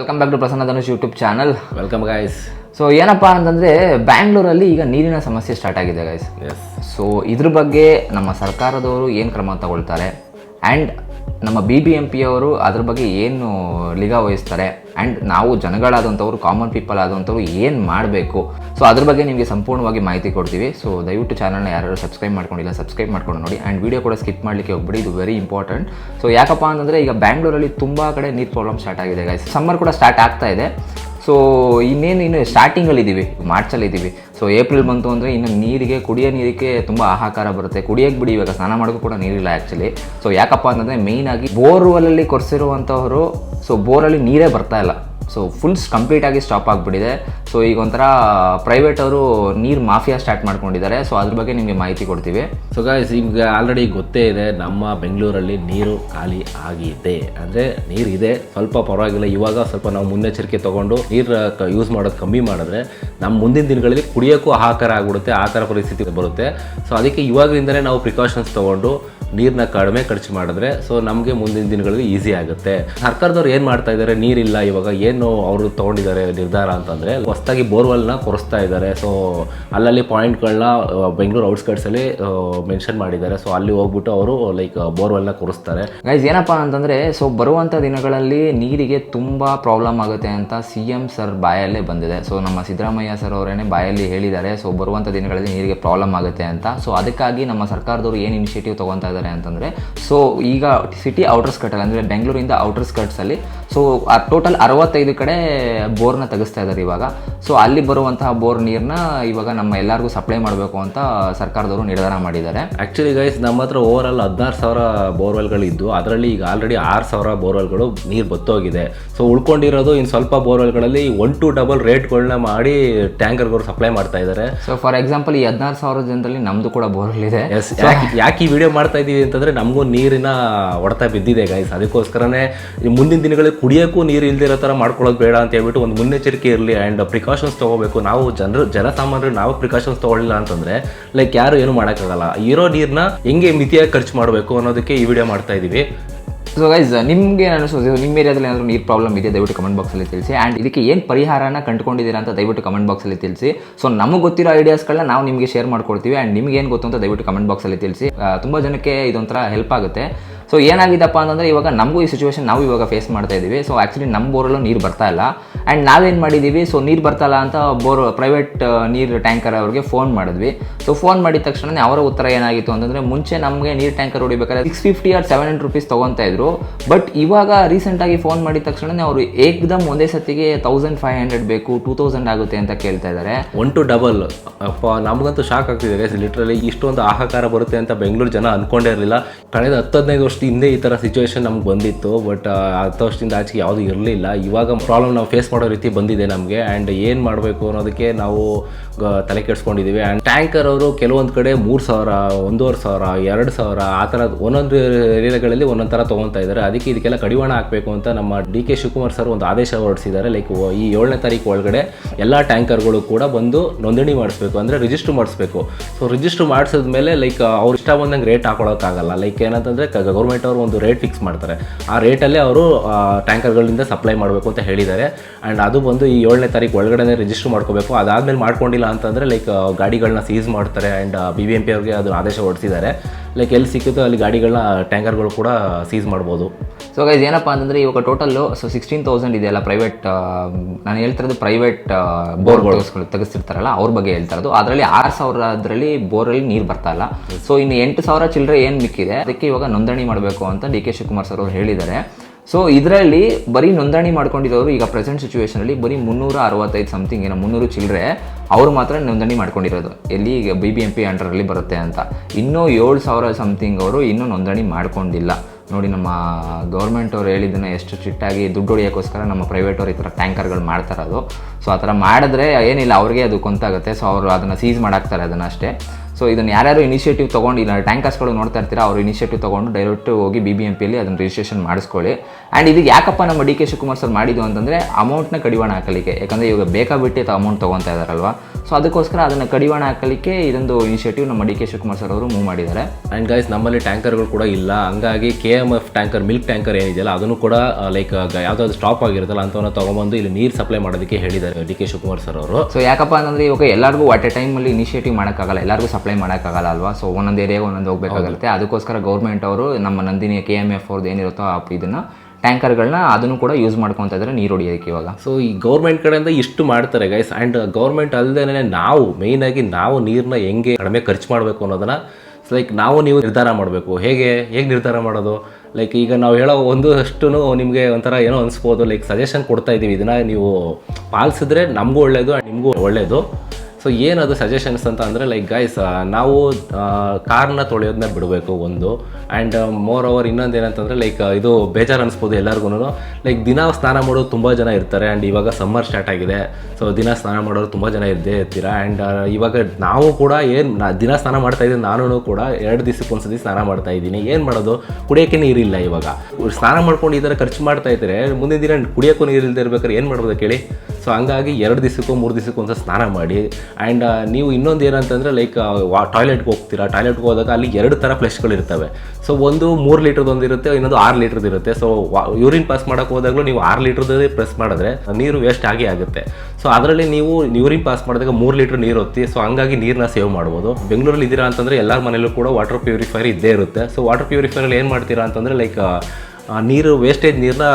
Welcome back to Prasanna Dhanush YouTube channel welcome guys so ಏನಪ್ಪ ಅಂತಂದರೆ ಬ್ಯಾಂಗ್ಳೂರಲ್ಲಿ ಈಗ ನೀರಿನ ಸಮಸ್ಯೆ ಸ್ಟಾರ್ಟ್ ಆಗಿದೆ ಗೈಸ್ ಎಸ್ ಸೊ ಇದ್ರ ಬಗ್ಗೆ ನಮ್ಮ ಸರ್ಕಾರದವರು ಏನು ಕ್ರಮ ತಗೊಳ್ತಾರೆ? ಆ್ಯಂಡ್ ನಮ್ಮ ಬಿ ಬಿ ಎಂ ಪಿ ಅವರು ಅದ್ರ ಬಗ್ಗೆ ಏನು ಲಿಗಾ ವಹಿಸ್ತಾರೆ? ಆ್ಯಂಡ್ ನಾವು ಜನಗಳಾದಂಥವ್ರು ಕಾಮನ್ ಪೀಪಲ್ ಆದಂಥವ್ರು ಏನು ಮಾಡಬೇಕು? ಸೊ ಅದ್ರ ಬಗ್ಗೆ ನಿಮಗೆ ಸಂಪೂರ್ಣವಾಗಿ ಮಾಹಿತಿ ಕೊಡ್ತೀವಿ. ಸೊ ದಯವಿಟ್ಟು ಚಾನಲ್ನ ಯಾರು ಸಬ್ಸ್ಕ್ರೈಬ್ ಮಾಡ್ಕೊಂಡಿಲ್ಲ ಸಬ್ಸ್ಕ್ರೈಬ್ ಮಾಡ್ಕೊಂಡು ನೋಡಿ. ಆ್ಯಂಡ್ ವಿಡಿಯೋ ಕೂಡ ಸ್ಕಿಪ್ ಮಾಡಲಿಕ್ಕೆ ಹೋಗ್ಬಿಡಿ, ಇದು ವೆರಿ ಇಂಪಾರ್ಟೆಂಟ್ ಸೊ ಯಾಕಪ್ಪ ಅಂತಂದರೆ ಈಗ ಬ್ಯಾಂಗ್ಳೂರಲ್ಲಿ ತುಂಬ ಕಡೆ ನೀರು ಪ್ರಾಬ್ಲಮ್ ಸ್ಟಾರ್ಟ್ ಆಗಿದೆ ಗೈಸ್ ಸಮ್ಮರ್ ಕೂಡ ಸ್ಟಾರ್ಟ್ ಆಗ್ತಾ ಇದೆ. ಸೊ ಇನ್ನೇನು, ಇನ್ನು ಸ್ಟಾರ್ಟಿಂಗಲ್ಲಿ ಇದ್ದೀವಿ ಮಾರ್ಚಲ್ಲಿ ಇದ್ದೀವಿ ಸೊ ಏಪ್ರಿಲ್ ಬಂತು ಅಂದರೆ ಇನ್ನು ನೀರಿಗೆ, ಕುಡಿಯೋ ನೀರಿಗೆ ತುಂಬ ಆಹಾಕಾರ ಬರುತ್ತೆ. ಕುಡಿಯೋಕ್ಕೆ ಬಿಡಿ, ಇವಾಗ ಸ್ನಾನ ಮಾಡೋಕ್ಕೂ ಕೂಡ ನೀರಿಲ್ಲ ಆ್ಯಕ್ಚುಲಿ ಸೊ ಯಾಕಪ್ಪ ಅಂತಂದರೆ ಮೇಯ್ನಾಗಿ ಬೋರ್ವೆಲಲ್ಲಿ ಕೊರೆಸಿರುವಂಥವರು ಸೊ ಬೋರಲ್ಲಿ ನೀರೇ ಬರ್ತಾ ಇಲ್ಲ. ಸೊ ಫುಲ್ಸ್ ಕಂಪ್ಲೀಟಾಗಿ ಸ್ಟಾಪ್ ಆಗಿಬಿಟ್ಟಿದೆ. ಸೊ ಈಗ ಒಂಥರ ಪ್ರೈವೇಟ್ ಅವರು ನೀರು ಮಾಫಿಯಾ ಸ್ಟಾರ್ಟ್ ಮಾಡ್ಕೊಂಡಿದ್ದಾರೆ. ಸೊ ಅದ್ರ ಬಗ್ಗೆ ನಿಮಗೆ ಮಾಹಿತಿ ಕೊಡ್ತೀವಿ. ಸೊ ಗೈಸ್ ಈಗ ಆಲ್ರೆಡಿ ಗೊತ್ತೇ ಇದೆ, ನಮ್ಮ ಬೆಂಗಳೂರಲ್ಲಿ ನೀರು ಖಾಲಿ ಆಗಿದೆ. ಅಂದರೆ ನೀರು ಇದೆ, ಸ್ವಲ್ಪ ಪರವಾಗಿಲ್ಲ. ಇವಾಗ ಸ್ವಲ್ಪ ನಾವು ಮುನ್ನೆಚ್ಚರಿಕೆ ತೊಗೊಂಡು ನೀರು ಯೂಸ್ ಮಾಡೋದು ಕಮ್ಮಿ ಮಾಡಿದ್ರೆ ನಮ್ಮ ಮುಂದಿನ ದಿನಗಳಲ್ಲಿ ಕುಡಿಯೋಕ್ಕೂ ಆಹಾರ ಆಗ್ಬಿಡುತ್ತೆ, ಆ ಥರ ಪರಿಸ್ಥಿತಿ ಬರುತ್ತೆ. ಸೊ ಅದಕ್ಕೆ ಇವಾಗಿಂದಲೇ ನಾವು ಪ್ರಿಕಾಷನ್ಸ್ ತೊಗೊಂಡು ನೀರನ್ನ ಕಡಿಮೆ ಖರ್ಚು ಮಾಡಿದ್ರೆ ಸೊ ನಮಗೆ ಮುಂದಿನ ದಿನಗಳಲ್ಲಿ ಈಸಿ ಆಗುತ್ತೆ. ಸರ್ಕಾರದವ್ರು ಏನು ಮಾಡ್ತಾ ಇದ್ದಾರೆ ನೀರಿಲ್ಲ, ಇವಾಗ ಏನು ಅವರು ತೊಗೊಂಡಿದ್ದಾರೆ ನಿರ್ಧಾರ ಅಂತಂದರೆ, ಹೊಸದಾಗಿ ಬೋರ್ವೆಲ್ನ ಕೊರೆಸ್ತಾ ಇದ್ದಾರೆ. ಸೊ ಅಲ್ಲಲ್ಲಿ ಪಾಯಿಂಟ್ಗಳನ್ನ ಬೆಂಗಳೂರು ಔಟ್ಸ್ಕಟ್ಸಲ್ಲಿ ಮೆನ್ಷನ್ ಮಾಡಿದ್ದಾರೆ. ಸೊ ಅಲ್ಲಿ ಹೋಗ್ಬಿಟ್ಟು ಅವರು ಲೈಕ್ ಬೋರ್ವೆಲ್ನ ಕೊರೆಸ್ತಾರೆ. ಗೈಸ್ ಏನಪ್ಪ ಅಂತಂದರೆ ಸೊ ಬರುವಂಥ ದಿನಗಳಲ್ಲಿ ನೀರಿಗೆ ತುಂಬ ಪ್ರಾಬ್ಲಮ್ ಆಗುತ್ತೆ ಅಂತ ಸಿ ಎಂ ಸರ್ ಬಾಯಲ್ಲೇ ಬಂದಿದೆ. ಸೊ ನಮ್ಮ ಸಿದ್ದರಾಮಯ್ಯ ಸರ್ ಅವರೇನೆ ಬಾಯಲ್ಲಿ ಹೇಳಿದ್ದಾರೆ. ಸೊ ಬರುವಂಥ ದಿನಗಳಲ್ಲಿ ನೀರಿಗೆ ಪ್ರಾಬ್ಲಮ್ ಆಗುತ್ತೆ ಅಂತ. ಸೊ ಅದಕ್ಕಾಗಿ ನಮ್ಮ ಸರ್ಕಾರದವರು ಏನು ಇನಿಷಿಯೇಟಿವ್ ತೊಗೊತಾ ಅಂತಂದರೆ ಸೊ ಈಗ ಸಿಟಿ ಔಟರ್ ಸ್ಕರ್ಟಲ್ಲಿ ಅಂದರೆ ಬೆಂಗಳೂರಿಂದ ಔಟರ್ ಸ್ಕರ್ಟ್ಸಲ್ಲಿ ಸೊ ಟೋಟಲ್ ಅರವತ್ತೈದು ಕಡೆ ಬೋರ್ನ ತೆಗೆಸ್ತಾ ಇದ್ದಾರೆ ಇವಾಗ. ಸೊ ಅಲ್ಲಿ ಬರುವಂತಹ ಬೋರ್ ನೀರನ್ನ ಇವಾಗ ನಮ್ಮ ಎಲ್ಲರಿಗೂ ಸಪ್ಲೈ ಮಾಡಬೇಕು ಅಂತ ಸರ್ಕಾರದವರು ನಿರ್ಧಾರ ಮಾಡಿದ್ದಾರೆ. ಆ್ಯಕ್ಚುಲಿ ಗೈಸ್ ನಮ್ಮ ಹತ್ರ ಓವರ್ ಆಲ್ ಹದಿನಾರು ಸಾವಿರ ಬೋರ್ವೆಲ್ಗಳು ಇದ್ದು ಅದರಲ್ಲಿ ಈಗ ಆಲ್ರೆಡಿ ಆರು ಸಾವಿರ ಬೋರ್ವೆಲ್ಗಳು ನೀರು ಬತ್ತೋಗಿದೆ. ಸೊ ಉಳ್ಕೊಂಡಿರೋದು ಇನ್ನು ಸ್ವಲ್ಪ ಬೋರ್ವೆಲ್ಗಳಲ್ಲಿ ಒನ್ ಟು ಡಬಲ್ ರೇಟ್ಗಳನ್ನ ಮಾಡಿ ಟ್ಯಾಂಕರ್ಗಳು ಸಪ್ಲೈ ಮಾಡ್ತಾ ಇದ್ದಾರೆ ಸೊ ಫಾರ್ ಎಕ್ಸಾಂಪಲ್ ಈ ಹದಿನಾರು ಸಾವಿರ ಜನರಲ್ಲಿ ನಮ್ಮದು ಕೂಡ ಬೋರ್ವೆಲ್ ಇದೆ ಯಾಕೆ ಈ ವಿಡಿಯೋ ಮಾಡ್ತಾ ಇದ್ದೀವಿ ಅಂತಂದ್ರೆ ನಮಗೂ ನೀರಿನ ಹೊಡೆತ ಬಿದ್ದಿದೆ ಗೈಸ್ ಅದಕ್ಕೋಸ್ಕರನೇ ಮುಂದಿನ ದಿನಗಳಲ್ಲಿ ಕುಡಿಯೋಕ್ಕೂ ನೀರು ಇಲ್ದಿರೋ ಥರ ಮಾಡ್ಕೊಳ್ಳೋದು ಬೇಡ ಅಂತ ಹೇಳ್ಬಿಟ್ಟು ಒಂದು ಮುನ್ನೆಚ್ಚರಿಕೆ ಇರಲಿ ಆ್ಯಂಡ್ ಪ್ರಿಕಾಷನ್ಸ್ ತೊಗೋಬೇಕು. ನಾವು ಜನರು, ಜನಸಾಮಾನ್ಯರು ನಾವು ಪ್ರಿಕಾಷನ್ಸ್ ತೊಗೊಳ್ಳಿಲ್ಲ ಅಂತಂದರೆ ಲೈಕ್ ಯಾರು ಏನು ಮಾಡೋಕ್ಕಾಗಲ್ಲ. ಇರೋ ನೀರನ್ನ ಹೆಂಗೆ ಮಿತಿಯಾಗಿ ಖರ್ಚು ಮಾಡಬೇಕು ಅನ್ನೋದಕ್ಕೆ ಈ ವಿಡಿಯೋ ಮಾಡ್ತಾ ಇದ್ದೀವಿ ಸೊ ಗೈಸ್ ನಿಮಗೆ ಅನಿಸೋದು ನಿಮ್ಮ ಏರಿಯಾದಲ್ಲಿ ಏನಾದರೂ ನೀರು ಪ್ರಾಬ್ಲಮ್ ಇದೆ, ದಯವಿಟ್ಟು ಕಮೆಂಟ್ ಬಾಕ್ಸಲ್ಲಿ ತಿಳಿಸಿ. ಆ್ಯಂಡ್ ಇದಕ್ಕೆ ಏನು ಪರಿಹಾರನ ಕಂಡುಕೊಂಡಿದ್ದೀರಾ ಅಂತ ದಯವಿಟ್ಟು ಕಮೆಂಟ್ ಬಾಕ್ಸಲ್ಲಿ ತಿಳಿಸಿ. ಸೊ ನಮಗೆ ಗೊತ್ತಿರೋ ಐಡಿಯಾಸ್ಗಳನ್ನ ನಾವು ನಿಮಗೆ ಶೇರ್ ಮಾಡ್ಕೊಡ್ತೀವಿ. ಆ್ಯಂಡ್ ನಿಮ್ಗೆ ಏನು ಗೊತ್ತು ಅಂತ ದಯವಿಟ್ಟು ಕಮೆಂಟ್ ಬಾಕ್ಸಲ್ಲಿ ತಿಳಿಸಿ. ತುಂಬ ಜನಕ್ಕೆ ಇದೊಂಥರ ಹೆಲ್ಪ್ ಆಗುತ್ತೆ. ಸೊ ಏನಾಗಿದೆಪ್ಪ ಅಂತಂದರೆ ಇವಾಗ ನಮಗೂ ಈ ಸಿಚುವೇಶನ್ ನಾವು ಇವಾಗ ಫೇಸ್ ಮಾಡ್ತಾ ಇದ್ದೀವಿ. ಸೊ ಆ್ಯಕ್ಚುಲಿ ನಮ್ಮ ಬೋರಲ್ಲೂ ನೀರು ಬರ್ತಾ ಇಲ್ಲ. ಆ್ಯಂಡ್ ನಾವೇನು ಮಾಡಿದ್ದೀವಿ ಸೊ ನೀರು ಬರ್ತಾ ಇಲ್ಲ ಅಂತ ಬೋರ್ ಪ್ರೈವೇಟ್ ನೀರು ಟ್ಯಾಂಕರ್ ಅವ್ರಿಗೆ ಫೋನ್ ಮಾಡಿದ್ವಿ. ಸೊ ಫೋನ್ ಮಾಡಿದ ತಕ್ಷಣ ಅವರ ಉತ್ತರ ಏನಾಗಿತ್ತು ಅಂತಂದರೆ ಮುಂಚೆ ನಮಗೆ ನೀರು tanker ಹೊಡಿಬೇಕಾದ್ರೆ six fifty or seven hundred rupees ತೊಗೊತಾ ಇದ್ರು. ಬಟ್ ಇವಾಗ ರೀಸೆಂಟಾಗಿ ಫೋನ್ ಮಾಡಿದ ತಕ್ಷಣ ಅವರು ಏಕ್ದಮ್ ಒಂದೇ ಸತಿಗೆ ತೌಸಂಡ್ ಫೈವ್ ಹಂಡ್ರೆಡ್ ಬೇಕು ಟೂ ತೌಸಂಡ್ ಆಗುತ್ತೆ ಅಂತ ಕೇಳ್ತಾ ಇದ್ದಾರೆ. ಒನ್ ಟು ಡಬಲ್ ನಮಗಂತೂ ಶಾಕ್ ಆಗ್ತಿದೆ ಲಿಟ್ರಲಿ ಇಷ್ಟೊಂದು ಆಹಾಕಾರ ಬರುತ್ತೆ ಅಂತ ಬೆಂಗಳೂರು ಜನ ಅನ್ಕೊಂಡೇ ಇರಲಿಲ್ಲ. ಕಳೆದ ಹತ್ತು ಹದಿನೈದು ವರ್ಷದ ಹಿಂದೆ ಈ ಥರ ಸಿಚುವೇಶನ್ ನಮ್ಗೆ ಬಂದಿತ್ತು ಬಟ್ ಹತ್ತು ವರ್ಷದಿಂದ ಆಚೆಗೆ ಯಾವುದೂ ಇರಲಿಲ್ಲ. ಇವಾಗ ಪ್ರಾಬ್ಲಮ್ ನಾವು ಫೇಸ್ ಮಾಡೋ ರೀತಿ ಬಂದಿದೆ ನಮಗೆ ಆ್ಯಂಡ್ ಏನು ಮಾಡಬೇಕು ಅನ್ನೋದಕ್ಕೆ ನಾವು ತಲೆ ಕೆಡಿಸ್ಕೊಂಡಿದ್ದೀವಿ ಆ್ಯಂಡ್ ಟ್ಯಾಂಕರ್ ಅವರು ಕೆಲವೊಂದು ಕಡೆ ಮೂರು ಸಾವಿರ, ಒಂದೂವರೆ ಸಾವಿರ, ಎರಡು ಸಾವಿರ, ಆ ಥರ ಒಂದೊಂದು ಏರಿಯಾಗಳಲ್ಲಿ ಒಂದೊಂದು ಥರ ತೊಗೊತಾ ಇದ್ದಾರೆ. ಅದಕ್ಕೆ ಇದಕ್ಕೆಲ್ಲ ಕಡಿವಾಣ ಹಾಕಬೇಕು ಅಂತ ನಮ್ಮ ಡಿ ಕೆ ಶಿವಕುಮಾರ್ ಸರ್ ಒಂದು ಆದೇಶ ಹೊರಡಿಸಿದ್ದಾರೆ. ಲೈಕ್ ಈ ಏಳನೇ ತಾರೀಕು ಒಳಗಡೆ ಎಲ್ಲ ಟ್ಯಾಂಕರ್ಗಳು ಕೂಡ ಬಂದು ನೋಂದಣಿ ಮಾಡಿಸ್ಬೇಕು, ಅಂದರೆ ರಿಜಿಸ್ಟರ್ ಮಾಡಿಸ್ಬೇಕು. ಸೊ ರಿಜಿಸ್ಟರ್ ಮಾಡಿಸಿದ್ಮೇಲೆ ಲೈಕ್ ಅವ್ರು ಇಷ್ಟ ಬಂದಂಗೆ ರೇಟ್ ಹಾಕೊಳ್ಳೋಕ್ಕಾಗಲ್ಲ ಲೈಕ್ ಏನಂತಂದರೆ ಗೌರ್ಮೆಂಟ್ ಅವರು ಒಂದು ರೇಟ್ ಫಿಕ್ಸ್ ಮಾಡ್ತಾರೆ. ಆ ರೇಟಲ್ಲೇ ಅವರು ಟ್ಯಾಂಕರ್ಗಳಿಂದ ಸಪ್ಲೈ ಮಾಡಬೇಕು ಅಂತ ಹೇಳಿದ್ದಾರೆ. ಆ್ಯಂಡ್ ಅದು ಬಂದು ಈ ಏಳನೇ ತಾರೀಕು ಒಳಗಡೆ ರಿಜಿಸ್ಟರ್ ಮಾಡ್ಕೋಬೇಕು. ಅದಾದಮೇಲೆ ಮಾಡ್ಕೊಂಡಿಲ್ಲ ಅಂತಂದರೆ ಲೈಕ್ ಗಾಡಿಗಳನ್ನ ಸೀಸ್ ಮಾಡ್ತಾರೆ. And B B M P ಅವ್ರಿಗೆ ಅದು ಆದೇಶ ಹೊರಡಿಸಿದ್ದಾರೆ ಲೈಕ್ ಎಲ್ಲಿ ಸಿಕ್ಕುತ್ತೋ ಅಲ್ಲಿ ಗಾಡಿಗಳನ್ನ ಟ್ಯಾಂಕರ್ಗಳು ಕೂಡ ಸೀಸ್ ಮಾಡ್ಬೋದು. ಸೊ ಗೈಸ್ ಏನಪ್ಪ ಅಂತಂದರೆ ಇವಾಗ ಟೋಟಲ್ಲು ಸೊ ಸಿಕ್ಸ್ಟೀನ್ ತೌಸಂಡ್ ಇದೆಯಲ್ಲ ಪ್ರೈವೇಟ್ ನಾನು ಹೇಳ್ತಿರೋದು ಪ್ರೈವೇಟ್ ಬೋರ್ಗಳು ತೆಗೆಸ್ತಿರ್ತಾರಲ್ಲ ಅವ್ರ ಬಗ್ಗೆ ಹೇಳ್ತಾ ಇರೋದು ಅದರಲ್ಲಿ ಆರು ಸಾವಿರದಲ್ಲಿ ಬೋರಲ್ಲಿ ನೀರು ಬರ್ತಾ ಇಲ್ಲ. ಸೊ ಇನ್ನು ಎಂಟು ಸಾವಿರ ಚಿಲ್ಲರೆ ಏನು ಮಿಕ್ಕಿದೆ? ಅದಕ್ಕೆ ಇವಾಗ ನೋಂದಣಿ ಮಾಡಬೇಕು ಅಂತ ಡಿ ಕೆ ಶಿವಕುಮಾರ್ ಸರ್ ಅವರು ಹೇಳಿದ್ದಾರೆ. ಸೊ ಇದರಲ್ಲಿ ಬರೀ ನೋಂದಣಿ ಮಾಡ್ಕೊಂಡಿರೋರು ಈಗ ಪ್ರೆಸೆಂಟ್ ಸಿಚುವೇಷನಲ್ಲಿ ಬರೀ ಮುನ್ನೂರ ಅರವತ್ತೈದು ಸಮಥಿಂಗ್ ಏನೋ, ಮುನ್ನೂರು ಚಿಲ್ಲರೆ ಅವರು ಮಾತ್ರ ನೋಂದಣಿ ಮಾಡ್ಕೊಂಡಿರೋದು. ಎಲ್ಲಿ ಈಗ ಬಿ ಬಿ ಎಂ ಪಿ ಅಂಡರಲ್ಲಿ ಬರುತ್ತೆ ಅಂತ. ಇನ್ನೂ ಏಳು ಸಾವಿರ ಸಮಥಿಂಗ್ ಅವರು ಇನ್ನೂ ನೋಂದಣಿ ಮಾಡ್ಕೊಂಡಿಲ್ಲ. ನೋಡಿ ನಮ್ಮ ಗೌರ್ಮೆಂಟ್ ಅವರು ಹೇಳಿದ್ದನ್ನು ಎಷ್ಟು ಸ್ಟ್ರಿಕ್ಟಾಗಿ ದುಡ್ಡು ಹೊಡಿಯೋಕ್ಕೋಸ್ಕರ ನಮ್ಮ ಪ್ರೈವೇಟ್ ಅವರು ಈ ಥರ ಟ್ಯಾಂಕರ್ಗಳು ಮಾಡ್ತಾರದು. ಸೊ ಆ ಥರ ಮಾಡಿದ್ರೆ ಏನಿಲ್ಲ, ಅವ್ರಿಗೆ ಅದು ಕೊಂತಾಗುತ್ತೆ. ಸೊ ಅವರು ಅದನ್ನು ಸೀಸ್ ಮಾಡಾಕ್ತಾರೆ ಅದನ್ನು ಅಷ್ಟೇ. ಸೊ ಇದನ್ನು ಯಾರ್ಯಾರು ಇನಿಷಿಯೇಟಿವ್ ತೊಗೊಂಡು ಇಲ್ಲ ಟ್ಯಾಂಕರ್ಸ್ಗಳು ನೋಡ್ತಾ ಇರ್ತೀರಾ, ಅವರು ಇನಿಷಿಯೇಟಿವ್ ತೊಗೊಂಡು ಡೈರೆಕ್ಟ್ ಹೋಗಿ ಬಿ ಬಿ ಎಂ ಪಿಯಲ್ಲಿ ಅದನ್ನು ರಿಜಿಸ್ಟ್ರೇಷನ್ ಮಾಡಿಸ್ಕೊಳ್ಳಿ. ಆ್ಯಂಡ್ ಇದು ಯಾಕಪ್ಪ ನಮ್ಮ ಡಿ ಕೆ ಶಿವಕುಮಾರ್ ಸರ್ ಮಾಡಿದ್ದು ಅಂತಂದರೆ ಅಮೌಂಟ್ನ ಕಡಿವಾಣ ಹಾಕಲಿಕ್ಕೆ. ಯಾಕಂದರೆ ಇವಾಗ ಬೇಕಾಬಿಟ್ಟು ಅಮೌಂಟ್ ತೊಗೊತಾ ಇದ್ದಾರಲ್ವ ಸೊ ಅದಕ್ಕೋಸ್ಕರ ಅದನ್ನು ಕಡಿವಾಣ ಹಾಕಲಿಕ್ಕೆ ಇದೊಂದು ಇನಿಷಿಯೇಟಿವ್ ನಮ್ಮ ಡಿ ಕೆ ಶಿವಕುಮಾರ್ ಸರ್ ಅವರು ಮೂವ್ ಮಾಡಿದ್ದಾರೆ. ಆ್ಯಂಡ್ ಗೈಸ್ ನಮ್ಮಲ್ಲಿ ಟ್ಯಾಂಕರ್ಗಳು ಕೂಡ ಇಲ್ಲ. ಹಂಗಾಗಿ K M F tanker milk tanker ಏನಿದೆಯಲ್ಲ ಅದನ್ನು ಕೂಡ ಲೈಕ್ ಯಾವುದಾದ್ರು ಸ್ಟಾಪ್ ಆಗಿರುತ್ತಲ್ಲ ಅಂಥವನ್ನ ತೊಗೊಂಬಂದು ಇಲ್ಲಿ ನೀರು ಸಪ್ಲೈ ಮಾಡೋದಕ್ಕೆ ಹೇಳಿದ್ದಾರೆ ಡಿ ಕೆ ಶಿವಕುಮಾರ್ ಸರ್ ಅವರು. ಸೊ ಯಾಕಪ್ಪ ಅಂತಂದ್ರೆ ಇವಾಗ ಎಲ್ಲರಿಗೂ ವಾಟ್ ಎ ಟೈಮಲ್ಲಿ ಇನಿಷಿಯೇಟಿವ್ ಮಾಡೋಕ್ಕಾಗಲ್ಲ. ಎಲ್ಲರಿಗೂ ಸಪ್ಲೈ ಮಾಡೋಕ್ಕಾಗಲ್ಲ ಅಲ್ವಾ? ಸೊ ಒಂದೊಂದು ಏರಿಯಾಗೆ ಒಂದೊಂದು ಹೋಗಬೇಕಾಗುತ್ತೆ. ಅದಕ್ಕೋಸ್ಕರ ಗೌರ್ಮೆಂಟ್ ಅವರು ನಮ್ಮ ನಂದಿನಿ ಕೆ ಎಂ ಎಫ್ ಅವ್ರದ್ದು ಏನಿರುತ್ತೋ ಆ ಇದನ್ನು ಟ್ಯಾಂಕರ್ಗಳನ್ನ ಅದನ್ನು ಕೂಡ ಯೂಸ್ ಮಾಡ್ಕೊತಾ ಇದ್ದಾರೆ ನೀರು ಹೊಡಿಯೋದಕ್ಕೆ ಇವಾಗ. ಸೊ ಈ ಗೌರ್ಮೆಂಟ್ ಕಡೆಯಿಂದ ಇಷ್ಟು ಮಾಡ್ತಾರೆ ಗೈಸ್ ಆ್ಯಂಡ್ ಗೌರ್ಮೆಂಟ್ ಅಲ್ಲದೇ ನಾವು ಮೇಯ್ನಾಗಿ ನಾವು ನೀರನ್ನ ಹೆಂಗೆ ಕಡಿಮೆ ಖರ್ಚು ಮಾಡಬೇಕು ಅನ್ನೋದನ್ನ ಲೈಕ್ ನಾವು ನೀವು ನಿರ್ಧಾರ ಮಾಡಬೇಕು. ಹೇಗೆ ಹೇಗೆ ನಿರ್ಧಾರ ಮಾಡೋದು? ಲೈಕ್ ಈಗ ನಾವು ಹೇಳೋ ಒಂದಷ್ಟು ನಿಮಗೆ ಒಂಥರ ಏನೋ ಅನಿಸ್ಬೋದು. ಲೈಕ್ ಸಜೆಷನ್ ಕೊಡ್ತಾ ಇದ್ದೀವಿ ಇದನ್ನು ನೀವು ಪಾಲಿಸಿದ್ರೆ ನಮಗೂ ಒಳ್ಳೆಯದು ಆ್ಯಂಡ್ ನಿಮಗೂ ಒಳ್ಳೆಯದು ಸೊ ಏನದು ಸಜೆಷನ್ಸ್ ಅಂತ ಅಂದರೆ ಲೈಕ್ ಗೈಸ್ ನಾವು ಕಾರ್ನ ತೊಳೆಯೋದನ್ನ ಬಿಡಬೇಕು ಒಂದು. ಆ್ಯಂಡ್ ಮೋರ್ ಓವರ್ ಇನ್ನೊಂದು ಏನಂತಂದರೆ ಲೈಕ್ ಇದು ಬೇಜಾರು ಅನಿಸ್ಬೋದು ಎಲ್ಲರಿಗೂ ಲೈಕ್ ದಿನ ಸ್ನಾನ ಮಾಡೋರು ತುಂಬ ಜನ ಇರ್ತಾರೆ. ಆ್ಯಂಡ್ ಇವಾಗ ಸಮ್ಮರ್ ಸ್ಟಾರ್ಟ್ ಆಗಿದೆ. ಸೊ ದಿನ ಸ್ನಾನ ಮಾಡೋರು ತುಂಬ ಜನ ಇದ್ದೇ ಇರ್ತೀರ? ಆ್ಯಂಡ್ ಇವಾಗ ನಾವು ಕೂಡ ಏನು ದಿನ ಸ್ನಾನ ಮಾಡ್ತಾ ಇದ್ದೀನಿ ನಾನು ಕೂಡ ಎರಡು ದಿವಸಕ್ಕೆ ಒಂದ್ಸತಿ ಸ್ನಾನ ಮಾಡ್ತಾ ಇದ್ದೀನಿ. ಏನು ಮಾಡೋದು? ಕುಡಿಯೋಕ್ಕೆ ನೀರಿಲ್ಲ ಇವಾಗ. ಸ್ನಾನ ಮಾಡ್ಕೊಂಡು ಈ ಥರ ಖರ್ಚು ಮಾಡ್ತಾ ಇದ್ದರೆ ಮುಂದಿನ ದಿನ ಕುಡಿಯೋಕ್ಕೂ ನೀರು ಇಲ್ಲದೆ ಇರ್ಬೇಕಾದ್ರೆ ಏನು ಮಾಡ್ಬೋದು ಕೇಳಿ? ಸೊ ಹಂಗಾಗಿ ಎರಡು ದಿವಸಕ್ಕೂ ಮೂರು ದಿವಸಕ್ಕೂ ಒಂದ್ಸಲ ಸ್ನಾನ ಮಾಡಿ. ಆ್ಯಂಡ್ ನೀವು ಇನ್ನೊಂದು ಏನಂತಂದರೆ ಲೈಕ್ ಟಾಯ್ಲೆಟ್ಗೆ ಹೋಗ್ತೀರಾ? ಟಾಯ್ಲೆಟ್ಗೆ ಹೋದಾಗ ಅಲ್ಲಿ ಎರಡು ಥರ ಫ್ಲೆಶ್ಗಳಿರ್ತವೆ ಸೊ ಒಂದು ಮೂರು ಲೀಟ್ರದ್ದು ಇರುತ್ತೆ, ಇನ್ನೊಂದು ಆರು ಲೀಟ್ರದ್ದು ಇರುತ್ತೆ. ಸೊ ಯೂರಿನ್ ಪಾಸ್ ಮಾಡೋಕ್ಕೆ ಹೋದಾಗಲೂ ನೀವು ಆರು ಲೀಟ್ರದೇ ಪ್ರೆಸ್ ಮಾಡಿದ್ರೆ ನೀರು ವೇಸ್ಟ್ ಆಗೇ ಆಗುತ್ತೆ. ಸೊ ಅದರಲ್ಲಿ ನೀವು ಯೂರಿನ್ ಪಾಸ್ ಮಾಡಿದಾಗ ಮೂರು ಲೀಟ್ರ್ ನೀರು ಹೊತ್ತಿ ಸೊ ಹಂಗಾಗಿ ನೀರನ್ನ ಸೇವ್ ಮಾಡ್ಬೋದು. ಬೆಂಗಳೂರಲ್ಲಿ ಇದ್ದೀರಾ ಅಂತಂದರೆ ಎಲ್ಲರ ಮನೇಲೂ ಕೂಡ ವಾಟರ್ ಪ್ಯೂರಿಫೈರ್ ಇದ್ದೇ ಇರುತ್ತೆ. ಸೊ ವಾಟರ್ ಪ್ಯೂರಿಫೈರಲ್ಲಿ ಏನು ಮಾಡ್ತೀರಾ ಅಂತಂದರೆ ಲೈಕ್ ಆ ನೀರು ವೇಸ್ಟೇಜ್ ನೀರನ್ನ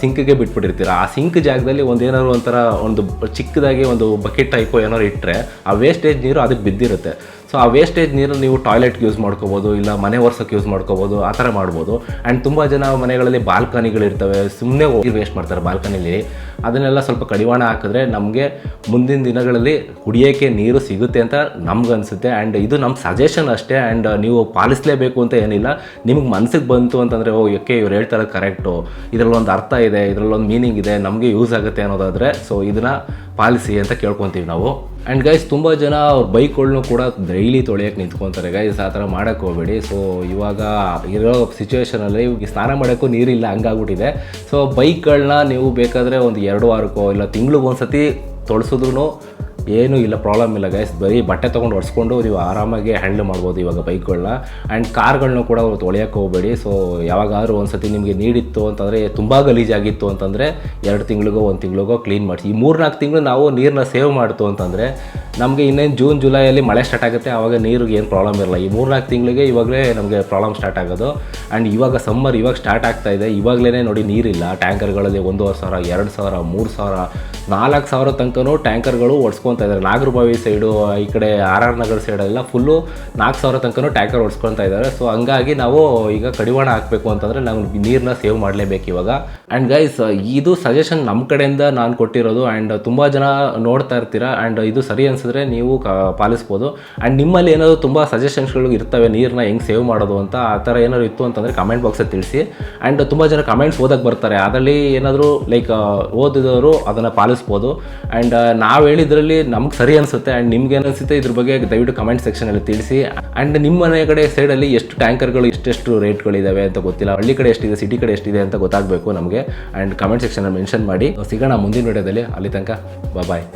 ಸಿಂಕ್ಗೆ ಬಿಟ್ಬಿಟ್ಟಿರ್ತೀರ? ಆ ಸಿಂಕ್ ಜಾಗದಲ್ಲಿ ಒಂದು ಏನಾದ್ರು ಒಂಥರ ಒಂದು ಚಿಕ್ಕದಾಗಿ ಒಂದು ಬಕೆಟ್ ಟೈಪು ಏನಾದ್ರು ಇಟ್ಟರೆ ಆ ವೇಸ್ಟೇಜ್ ನೀರು ಅದಕ್ಕೆ ಬಿದ್ದಿರುತ್ತೆ. ಸೊ ಆ ವೇಸ್ಟೇಜ್ ನೀರು ನೀವು ಟಾಯ್ಲೆಟ್ಗೆ ಯೂಸ್ ಮಾಡ್ಕೋಬೋದು, ಇಲ್ಲ ಮನೆ ಒರ್ಸೋಕ್ಕೆ ಯೂಸ್ ಮಾಡ್ಕೋಬೋದು, ಆ ಥರ ಮಾಡ್ಬೋದು. ಆ್ಯಂಡ್ ತುಂಬ ಜನ ಮನೆಗಳಲ್ಲಿ ಬಾಲ್ಕನಿಗಳಿರ್ತವೆ ಸುಮ್ಮನೆ ಹೋಗಿ ವೇಸ್ಟ್ ಮಾಡ್ತಾರೆ ಬಾಲ್ಕನಿಲಿ ಅದನ್ನೆಲ್ಲ ಸ್ವಲ್ಪ ಕಡಿವಾಣ ಹಾಕಿದ್ರೆ ನಮಗೆ ಮುಂದಿನ ದಿನಗಳಲ್ಲಿ ಕುಡಿಯೋಕ್ಕೆ ನೀರು ಸಿಗುತ್ತೆ ಅಂತ ನಮ್ಗೆ ಅನಿಸುತ್ತೆ ಆ್ಯಂಡ್ ಇದು ನಮ್ಮ ಸಜೆಷನ್ ಅಷ್ಟೇ. ಆ್ಯಂಡ್ ನೀವು ಪಾಲಿಸಲೇಬೇಕು ಅಂತ ಏನಿಲ್ಲ. ನಿಮ್ಗೆ ಮನಸ್ಸಿಗೆ ಬಂತು ಅಂತಂದರೆ, ಓ, ಯಾಕೆ ಇವ್ರು ಹೇಳ್ತಾರೆ ಕರೆಕ್ಟು ಇದರಲ್ಲಿ ಒಂದು ಅರ್ಥ ಇದೆ ಇದರಲ್ಲಿ ಒಂದು ಮೀನಿಂಗ್ ಇದೆ, ನಮಗೆ ಯೂಸ್ ಆಗುತ್ತೆ ಅನ್ನೋದಾದರೆ ಸೊ ಇದನ್ನು ಪಾಲಿಸಿ ಅಂತ ಕೇಳ್ಕೊತೀವಿ ನಾವು. ಆ್ಯಂಡ್ ಗೈಸ್ ತುಂಬ ಜನ ಅವ್ರ ಬೈಕ್ಗಳ್ನು ಕೂಡ ಡೈಲಿ ತೊಳೆಯೋಕ್ಕೆ ನಿಂತ್ಕೊತಾರೆ. ಗೈಸ್ ಆ ಥರ ಮಾಡೋಕ್ಕೆ ಹೋಗಬೇಡಿ. ಸೊ ಇವಾಗ ಇರೋ ಸಿಚುವೇಷನಲ್ಲಿ ಇವಾಗ ಸ್ನಾನ ಮಾಡೋಕ್ಕೂ ನೀರಿಲ್ಲ, ಹಂಗಾಗ್ಬಿಟ್ಟಿದೆ. ಸೊ ಬೈಕ್ಗಳನ್ನ ನೀವು ಬೇಕಾದರೆ ಒಂದು ಎರಡು ವಾರಕ್ಕೋ ಇಲ್ಲ ತಿಂಗ್ಳಿಗೆ ಒಂದು ಸತಿ ತೊಳ್ಸಿದ್ರು ಏನೂ ಇಲ್ಲ ಪ್ರಾಬ್ಲಮ್ ಇಲ್ಲ ಗೈಸ್ ಬರೀ ಬಟ್ಟೆ ತೊಗೊಂಡು ಒರೆಸ್ಕೊಂಡು ನೀವು ಆರಾಮಾಗಿ ಹ್ಯಾಂಡಲ್ ಮಾಡ್ಬೋದು ಇವಾಗ ಬೈಕ್ಗಳನ್ನ ಆ್ಯಂಡ್ ಕಾರ್ಗಳನ್ನೂ ಕೂಡ ತೊಳೆಯೋಕೆ ಹೋಗಬೇಡಿ. ಸೊ ಯಾವಾಗಾದ್ರೂ ಒಂದು ಸತಿ ನಿಮಗೆ ನೀಡಿತ್ತು ಅಂತಂದರೆ, ತುಂಬ ಗಲೀಜಾಗಿತ್ತು ಅಂತಂದರೆ, ಎರಡು ತಿಂಗಳಿಗೋ, ಒಂದು ತಿಂಗಳಿಗೋ ಕ್ಲೀನ್ ಮಾಡಿಸಿ. ಈ ಮೂರ್ನಾಲ್ಕು ತಿಂಗಳು ನಾವು ನೀರನ್ನ ಸೇವ್ ಮಾಡ್ತು ಅಂತಂದರೆ, ನಮಗೆ ಇನ್ನೇನು ಜೂನ್ ಜುಲೈಯಲ್ಲಿ ಮಳೆ ಸ್ಟಾರ್ಟ್ ಆಗುತ್ತೆ. ಆವಾಗ ನೀರಿಗೆ ಏನು ಪ್ರಾಬ್ಲಮ್ ಇರಲ್ಲ ಈ ಮೂರ್ನಾಲ್ಕು ತಿಂಗಳಿಗೆ ಇವಾಗಲೇ ನಮಗೆ ಪ್ರಾಬ್ಲಮ್ ಸ್ಟಾರ್ಟ್ ಆಗೋದು. ಆ್ಯಂಡ್ ಇವಾಗ ಸಮ್ಮರ್ ಇವಾಗ ಸ್ಟಾರ್ಟ್ ಆಗ್ತಾ ಇದೆ. ಇವಾಗಲೇ ನೋಡಿ ನೀರಿಲ್ಲ. ಟ್ಯಾಂಕರ್ಗಳಲ್ಲಿ ಒಂದೂವರೆ ಸಾವಿರ, ಎರಡು ಸಾವಿರ, ಮೂರು ಸಾವಿರ, ನಾಲ್ಕು ಸಾವಿರ ತನಕನೂ ಟ್ಯಾಂಕರ್ಗಳು ಓಡಿಸ್ಕೊತಾ ಇದ್ದಾರೆ ನಾಗರಬಾವಿ ಸೈಡು ಈ ಕಡೆ ಆರ್ ಆರ್ ನಗರ್ ಸೈಡೆಲ್ಲ ಫುಲ್ಲು ನಾಲ್ಕು ಸಾವಿರ ತನಕನೂ ಟ್ಯಾಂಕರ್ ಓಡಿಸ್ಕೊತಾ ಇದ್ದಾರೆ ಸೊ ಹಂಗಾಗಿ ನಾವು ಈಗ ಕಡಿವಾಣ ಹಾಕಬೇಕು ಅಂತಂದರೆ ನಾವು ನೀರನ್ನ ಸೇವ್ ಮಾಡಲೇಬೇಕು ಇವಾಗ. ಆ್ಯಂಡ್ ಗೈಸ್ ಇದು ಸಜೆಷನ್ ನಮ್ಮ ಕಡೆಯಿಂದ ನಾನು ಕೊಟ್ಟಿರೋದು ಆ್ಯಂಡ್ ತುಂಬ ಜನ ನೋಡ್ತಾ ಇರ್ತೀರಾ. ಆ್ಯಂಡ್ ಇದು ಸರಿ ಅನಿಸಿದ್ರೆ ನೀವು ಕ, ಪಾಲಿಸ್ಬೋದು. ಆ್ಯಂಡ್ ನಿಮ್ಮಲ್ಲಿ ಏನಾದರೂ ತುಂಬ ಸಜೆಷನ್ಸ್ಗಳು ಇರ್ತವೆ ನೀರನ್ನ ಹೆಂಗೆ ಸೇವ್ ಮಾಡೋದು ಅಂತ, ಆ ಥರ ಏನಾದ್ರು ಇತ್ತು ಅಂತಂದರೆ ಕಮೆಂಟ್ ಬಾಕ್ಸಲ್ಲಿ ತಿಳಿಸಿ. ಆ್ಯಂಡ್ ತುಂಬ ಜನ ಕಮೆಂಟ್ಸ್ ಓದಕ್ಕೆ ಬರ್ತಾರೆ. ಅದರಲ್ಲಿ ಏನಾದರೂ ಲೈಕ್ ಓದಿದವರು ಅದನ್ನು ಪಾಲಿಸ್ಬೋದು. ಆ್ಯಂಡ್ ನಾವು ಹೇಳಿದ್ರಲ್ಲಿ ನಮ್ಗೆ ಸರಿ ಅನಿಸುತ್ತೆ ಆ್ಯಂಡ್ ನಿಮ್ಗೆ ಅನಿಸುತ್ತೆ, ಇದ್ರ ಬಗ್ಗೆ ದಯವಿಟ್ಟು ಕಮೆಂಟ್ ಸೆಕ್ಷನಲ್ಲಿ ತಿಳಿಸಿ. ಆ್ಯಂಡ್ ನಿಮ್ಮ ಮನೆ ಕಡೆ ಸೈಡಲ್ಲಿ ಎಷ್ಟು ಟ್ಯಾಂಕರ್ಗಳು ಎಷ್ಟೆಷ್ಟು ರೇಟ್ಗಳಿದ್ದಾವೆ ಅಂತ ಗೊತ್ತಿಲ್ಲ. ಹಳ್ಳಿ ಕಡೆ ಎಷ್ಟಿದೆ ಸಿಟಿ ಕಡೆ ಎಷ್ಟಿದೆ ಅಂತ ಗೊತ್ತಾಗಬೇಕು ನಮಗೆ. ಆ್ಯಂಡ್ ಕಮೆಂಟ್ ಸೆಕ್ಷನಲ್ಲಿ ಮೆನ್ಷನ್ ಮಾಡಿ. ಸಿಗೋಣ ಮುಂದಿನ ವಿಡಿಯೋದಲ್ಲಿ ಅಲ್ಲಿ ತನಕ ಬಾಯ್